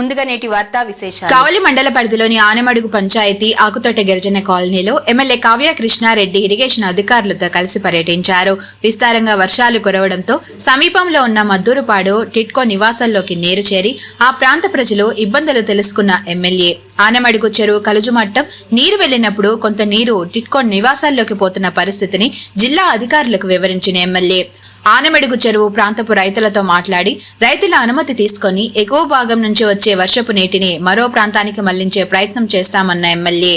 ముందుగా నేటి వార్తా విశేషాలు. కావలి మండల పరిధిలోని ఆనమడుగు పంచాయతీ ఆకుతోట గిరిజన కాలనీలో ఎమ్మెల్యే కావ్య కృష్ణారెడ్డి ఇరిగేషన్ అధికారులతో కలిసి పర్యటించారు. విస్తారంగా వర్షాలు కురవడంతో సమీపంలో ఉన్న మద్దూరుపాడు టిట్కో నివాసాల్లోకి నీరు చేరి ఆ ప్రాంత ప్రజలు ఇబ్బందులు తెలుసుకున్న ఎమ్మెల్యే. ఆనమడుగు చెరువు కలుజుమట్టం నీరు వెళ్ళినప్పుడు కొంత నీరు టిట్కో నివాసాల్లోకి పోతున్న పరిస్థితిని జిల్లా అధికారులకు వివరించిన ఎమ్మెల్యే. ఆనమెడుగు చెరువు ప్రాంతపు రైతులతో మాట్లాడి రైతుల అనుమతి తీసుకొని ఎగువ భాగం నుంచి వచ్చే వర్షపు నీటిని మరో ప్రాంతానికి మళ్ళించే ప్రయత్నం చేస్తామన్న ఎమ్మెల్యే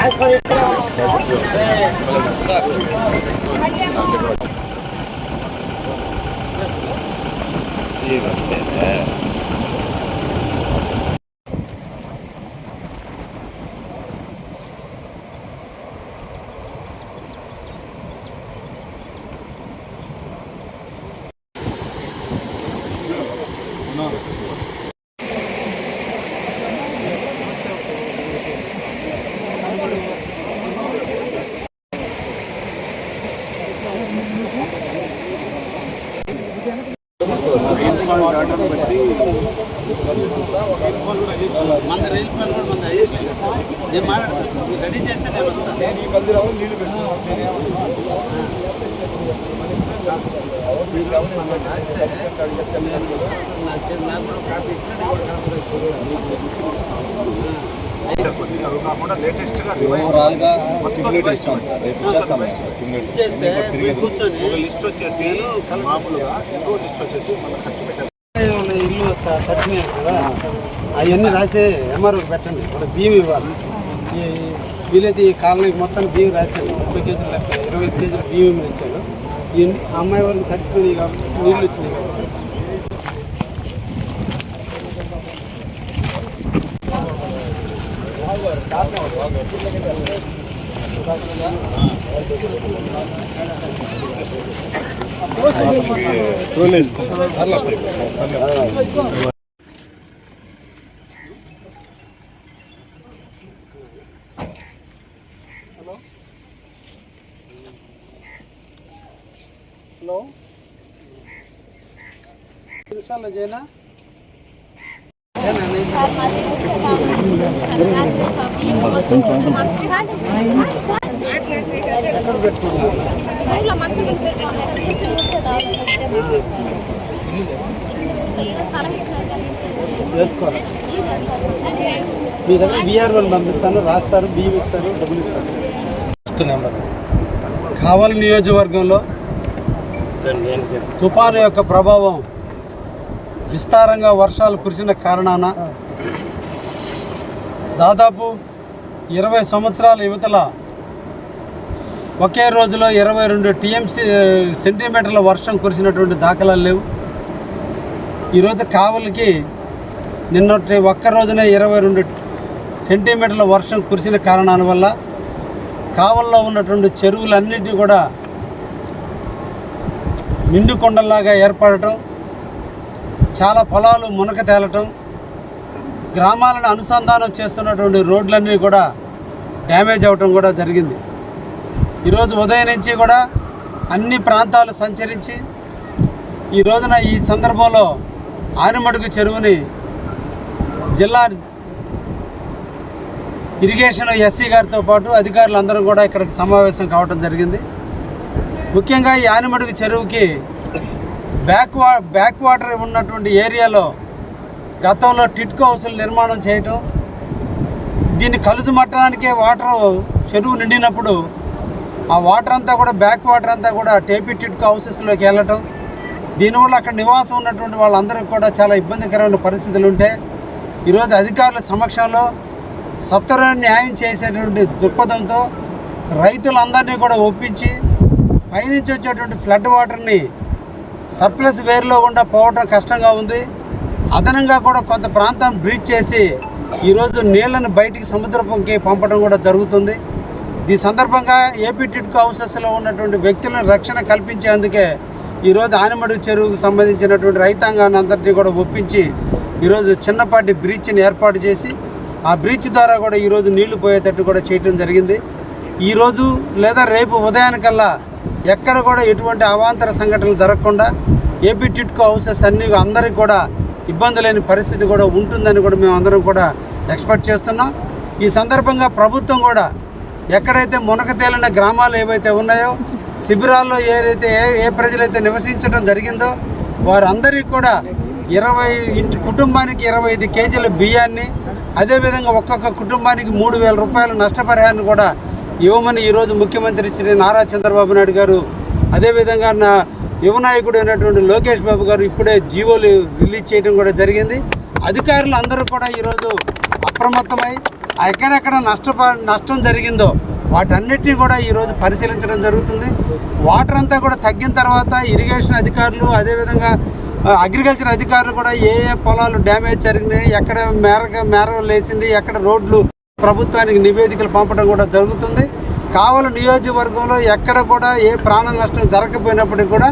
チーム来てね。మన రైలు పని కూడా మన హైయెస్ట్ నేను మాట్లాడతాను మీరు రెడీ చేస్తే నేను వస్తాను రాస్తే నాకు కూడా కాపీ ఇచ్చిన నేను కూడా ఇచ్చేస్తే మీరు కూర్చొని లిస్ట్ వచ్చేసి మామూలుగా ఇంకో లిస్ట్ వచ్చేసి మన ఖర్చు పెట్టాలి ఇల్లు కట్టినాయి కదా అవన్నీ రాసి ఎంఆర్ఓకి పెట్టండి. మన బియ్యం ఇవ్వాలి. ఈ వీలైతే ఈ కాలనీకి మొత్తం బియ్యం రాశాను ముప్పై కేజీలు లెక్క ఇరవై ఐదు కేజీలు బియ్యం ఇచ్చాను ఈ అమ్మాయి వాళ్ళు తడిచిపోయి నీళ్ళు వచ్చినాయి కాబట్టి. హలో? నిమిషాల్లో చేయనా వేసుకోవాలి మీ దగ్గర బీఆర్ వాళ్ళు పంపిస్తాను రాస్తారు బియ్యం ఇస్తారు డబ్బులు ఇస్తారు కావలి నియోజకవర్గంలో తుఫాను యొక్క ప్రభావం విస్తారంగా వర్షాలు కురిసిన కారణాన దాదాపు ఇరవై సంవత్సరాల యువతల ఒకే రోజులో ఇరవై రెండు టీఎంసీ సెంటీమీటర్ల వర్షం కురిసినటువంటి దాఖలాలు లేవు. ఈరోజు కావలికి నిన్నటి ఒక్క రోజునే ఇరవై రెండు సెంటీమీటర్ల వర్షం కురిసిన కారణాల వల్ల కావల్లో ఉన్నటువంటి చెరువులన్నిటినీ కూడా నిండు కొండల్లాగా ఏర్పడటం చాలా పొలాలు మునక తేలటం గ్రామాలను అనుసంధానం చేస్తున్నటువంటి రోడ్లన్నీ కూడా డ్యామేజ్ అవ్వటం కూడా జరిగింది. ఈరోజు ఉదయం నుంచి కూడా అన్ని ప్రాంతాలు సంచరించి ఈ రోజున ఈ సందర్భంలో ఆనిమడుగు చెరువుని జిల్లా ఇరిగేషన్ ఎస్సీ గారితో పాటు అధికారులు అందరం కూడా ఇక్కడికి సమావేశం కావడం జరిగింది. ముఖ్యంగా ఈ ఆనిమడుగు చెరువుకి బ్యాక్ వా బ్యాక్ వాటర్ ఉన్నటువంటి ఏరియాలో గతంలో టిట్కో హౌసులు నిర్మాణం చేయటం దీన్ని కలుసు మట్టడానికే వాటర్ చెరువు నిండినప్పుడు ఆ వాటర్ అంతా కూడా బ్యాక్ వాటర్ అంతా కూడా టేపీ టిట్కో హౌసెస్లోకి వెళ్ళటం దీనివల్ల అక్కడ నివాసం ఉన్నటువంటి వాళ్ళందరికీ కూడా చాలా ఇబ్బందికరమైన పరిస్థితులు ఉంటే ఈరోజు అధికారుల సమక్షంలో సత్వర న్యాయం చేసేటువంటి దృక్పథంతో రైతులందరినీ కూడా ఒప్పించి పైనుంచి వచ్చేటువంటి ఫ్లడ్ వాటర్ని సర్ప్లస్ వేరులో గుండా పోవడం కష్టంగా ఉంది. అదనంగా కూడా కొంత ప్రాంతం బ్రీచ్ చేసి ఈరోజు నీళ్ళను బయటికి సముద్రపుకి పంపడం కూడా జరుగుతుంది. ఈ సందర్భంగా ఏపీ టిట్కో హౌసెస్లో ఉన్నటువంటి వ్యక్తులను రక్షణ కల్పించేందుకే ఈరోజు ఆనిమడుగు చెరువుకు సంబంధించినటువంటి రైతాంగాన్ని అందరినీ కూడా ఒప్పించి ఈరోజు చిన్నపాటి బ్రీచ్ని ఏర్పాటు చేసి ఆ బ్రీచ్ ద్వారా కూడా ఈరోజు నీళ్ళు పోయేటట్టు కూడా చేయటం జరిగింది. ఈరోజు లేదా రేపు ఉదయానికల్లా ఎక్కడ కూడా ఎటువంటి అవాంతర సంఘటనలు జరగకుండా ఏపీ టిట్కో హౌసెస్ అన్నీ అందరికీ కూడా ఇబ్బంది లేని పరిస్థితి కూడా ఉంటుందని కూడా మేము అందరం కూడా ఎక్స్పెక్ట్ చేస్తున్నాం. ఈ సందర్భంగా ప్రభుత్వం కూడా ఎక్కడైతే మునక తేలిన గ్రామాలు ఏవైతే ఉన్నాయో శిబిరాల్లో ఏదైతే ఏ ఏ ప్రజలైతే నివసించడం జరిగిందో వారందరికీ కూడా ఇరవై ఇంటి కుటుంబానికి ఇరవై ఐదు కేజీల బియ్యాన్ని అదేవిధంగా ఒక్కొక్క కుటుంబానికి మూడు వేల రూపాయల నష్టపరిహారాన్ని కూడా ఇవ్వమని ఈరోజు ముఖ్యమంత్రి శ్రీ నారా చంద్రబాబు నాయుడు గారు అదేవిధంగా నా యువనాయకుడు అయినటువంటి లోకేష్ బాబు గారు ఇప్పుడే జీవోలు రిలీజ్ చేయడం కూడా జరిగింది. అధికారులు అందరూ కూడా ఈరోజు అప్రమత్తమై ఎక్కడెక్కడ నష్టప నష్టం జరిగిందో వాటన్నిటిని కూడా ఈరోజు పరిశీలించడం జరుగుతుంది. వాటర్ అంతా కూడా తగ్గిన తర్వాత ఇరిగేషన్ అధికారులు అదేవిధంగా అగ్రికల్చర్ అధికారులు కూడా ఏ ఏ పొలాలు డ్యామేజ్ జరిగినాయి ఎక్కడ మేర మేర లేచింది ఎక్కడ రోడ్లు ప్రభుత్వానికి నివేదికలు పంపడం కూడా జరుగుతుంది. కావలి నియోజకవర్గంలో ఎక్కడ కూడా ఏ ప్రాణ నష్టం జరగకపోయినప్పటికీ కూడా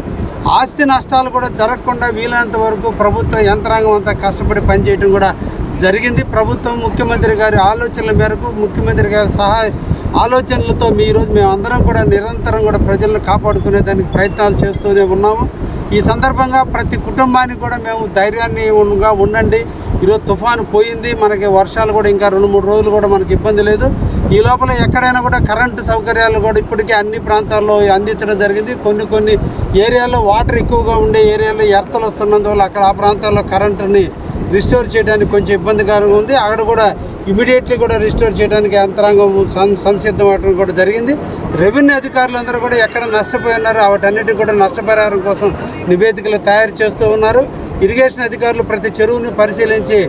ఆస్తి నష్టాలు కూడా జరగకుండా వీలైనంత వరకు ప్రభుత్వ యంత్రాంగం అంతా కష్టపడి పనిచేయడం కూడా జరిగింది. ప్రభుత్వం ముఖ్యమంత్రి గారి ఆలోచనల మేరకు ముఖ్యమంత్రి గారి సహాయ ఆలోచనలతో మీ ఈరోజు మేము అందరం కూడా నిరంతరం కూడా ప్రజలను కాపాడుకునే దానికి ప్రయత్నాలు చేస్తూనే ఉన్నాము. ఈ సందర్భంగా ప్రతి కుటుంబానికి కూడా మేము ధైర్యాన్ని ఉండండి. ఈరోజు తుఫాను పోయింది మనకి వర్షాలు కూడా ఇంకా రెండు మూడు రోజులు కూడా మనకి ఇబ్బంది లేదు. ఈ లోపల ఎక్కడైనా కూడా కరెంటు సౌకర్యాలు కూడా ఇప్పటికే అన్ని ప్రాంతాల్లో అందించడం జరిగింది. కొన్ని కొన్ని ఏరియాల్లో వాటర్ ఎక్కువగా ఉండే ఏరియాలో ఎర్తలు వస్తున్నందువల్ల అక్కడ ఆ ప్రాంతాల్లో కరెంటుని రిస్టోర్ చేయడానికి కొంచెం ఇబ్బందికరంగా ఉంది. అక్కడ కూడా ఇమీడియట్లీ కూడా రిస్టోర్ చేయడానికి యంత్రాంగం సం సంసిద్ధం అవ్వడం కూడా జరిగింది. రెవెన్యూ అధికారులు అందరూ కూడా ఎక్కడ నష్టపోయి ఉన్నారో వాటన్నిటికీ కూడా నష్టపరిహారం కోసం నివేదికలు తయారు చేస్తూ ఉన్నారు. ఇరిగేషన్ అధికారులు ప్రతి చెరువుని పరిశీలించి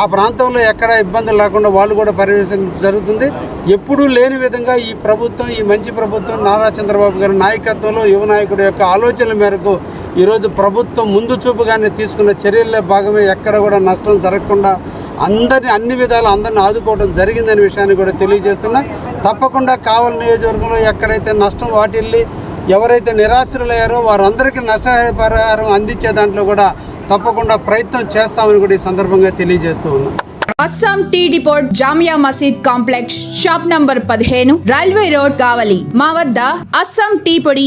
ఆ ప్రాంతంలో ఎక్కడ ఇబ్బందులు లేకుండా వాళ్ళు కూడా పర్యవేక్షణ జరుగుతుంది. ఎప్పుడూ లేని విధంగా ఈ ప్రభుత్వం ఈ మంచి ప్రభుత్వం నారా చంద్రబాబు గారి నాయకత్వంలో యువ నాయకుడి యొక్క ఆలోచనల మేరకు ఈరోజు ప్రభుత్వం ముందు చూపుగానే తీసుకున్న చర్యల్లో భాగమే ఎక్కడ కూడా నష్టం జరగకుండా అందరిని అన్ని విధాలు అందరిని ఆదుకోవడం జరిగిందనే విషయాన్ని కూడా తెలియజేస్తున్నా. తప్పకుండా కావలి నియోజకవర్గంలో ఎక్కడైతే నష్టం వాటిల్లి ఎవరైతే నిరాశ్రులయ్యారో వారందరికీ నష్టపరిహారం అందించే దాంట్లో కూడా తప్పకుండా ప్రయత్నం చేస్తామని కూడా ఈ సందర్భంగా తెలియజేస్తూ ఉన్నాం. Assam tea depot Jamia Masjid complex shop number పదిహేను రైల్వే రోడ్ కావలి మా వద్ద అస్సాం టీ పొడి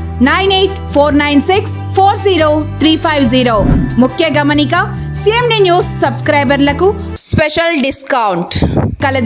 nine eight four nine six four zero three five zero. ముఖ్య గమనిక సిఎండి న్యూస్ సబ్స్క్రైబర్లకు స్పెషల్ డిస్కౌంట్. కలదు